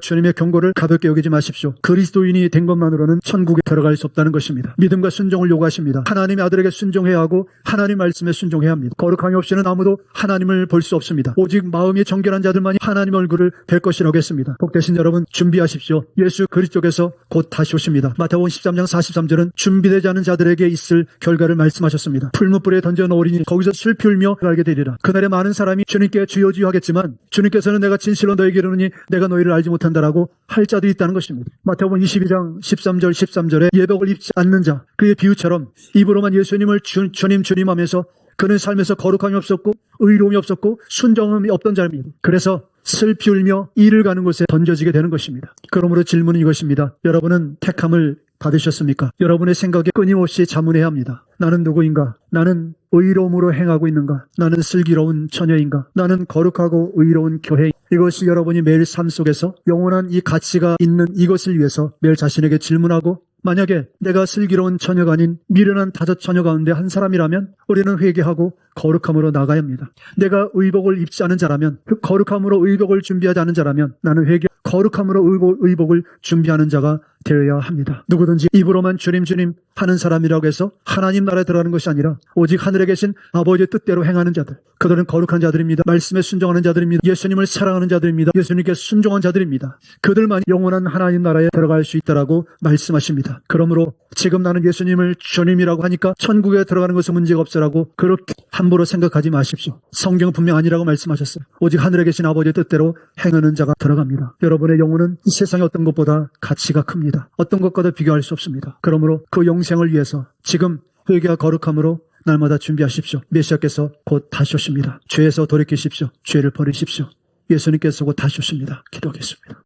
주님의 경고를 가볍게 여기지 마십시오. 그리스도인이 된 것만으로는 천국에 들어갈 수 없다는 것입니다. 믿음과 순종을 요구하십니다. 하나님의 아들에게 순종해야 하고 하나님 말씀에 순종해야 합니다. 거룩함이 없이는 아무도 하나님을 볼 수 없습니다. 오직 마음이 정결한 자들만이 하나님 얼굴을 뵐 것이라고 했습니다. 복되신 여러분 준비하십시오. 예수 그리스도께서 곧 다시 오십니다. 마태복음 13장 43절은 준비되지 않은 자들에게 있을 결과를 말씀하셨습니다. 풀무불에 던져 놓으리니 거기서 슬피 울며 알게 되리라. 그날에 많은 사람이 주님께 주여 주여 하겠지만 주님께서는 내가 진실로 너에게 이르노니 내가 너희를 알지 못한 다라고 할 자도 있다는 것입니다. 마태복음 22장 13절 13절에 예복을 입지 않는 자 그의 비유처럼 입으로만 예수님을 주, 주님 주님 하면서 그는 삶에서 거룩함이 없었고 의로움이 없었고 순정함이 없던 자입니다. 그래서 슬피 울며 이를 가는 곳에 던져지게 되는 것입니다. 그러므로 질문은 이것입니다. 여러분은 택함을 받으셨습니까? 여러분의 생각에 끊임없이 자문해야 합니다. 나는 누구인가? 나는 의로움으로 행하고 있는가? 나는 슬기로운 처녀인가? 나는 거룩하고 의로운 교회. 이것이 여러분이 매일 삶 속에서 영원한 이 가치가 있는 이것을 위해서 매일 자신에게 질문하고 만약에 내가 슬기로운 처녀가 아닌 미련한 다섯 처녀 가운데 한 사람이라면 우리는 회개하고 거룩함으로 나가야 합니다. 내가 의복을 입지 않은 자라면 그 거룩함으로 의복을 준비하지 않은 자라면 나는 회개 거룩함으로 의복, 의복을 준비하는 자가 되어야 합니다. 누구든지 입으로만 주님 주님 하는 사람이라고 해서 하나님 나라에 들어가는 것이 아니라 오직 하늘에 계신 아버지의 뜻대로 행하는 자들. 그들은 거룩한 자들입니다. 말씀에 순종하는 자들입니다. 예수님을 사랑하는 자들입니다. 예수님께 순종한 자들입니다. 그들만 영원한 하나님 나라에 들어갈 수 있다라고 말씀하십니다. 그러므로 지금 나는 예수님을 주님이라고 하니까 천국에 들어가는 것은 문제가 없어라고 그렇게 함부로 생각하지 마십시오. 성경 분명 아니라고 말씀하셨어요. 오직 하늘에 계신 아버지의 뜻대로 행하는 자가 들어갑니다. 여러분의 영혼은 이 세상의 어떤 것보다 가치가 큽니다. 어떤 것과도 비교할 수 없습니다. 그러므로 그 영생을 위해서 지금 회개와 거룩함으로 날마다 준비하십시오. 메시아께서 곧 다시 오십니다. 죄에서 돌이키십시오. 죄를 버리십시오. 예수님께서 곧 다시 오십니다. 기도하겠습니다.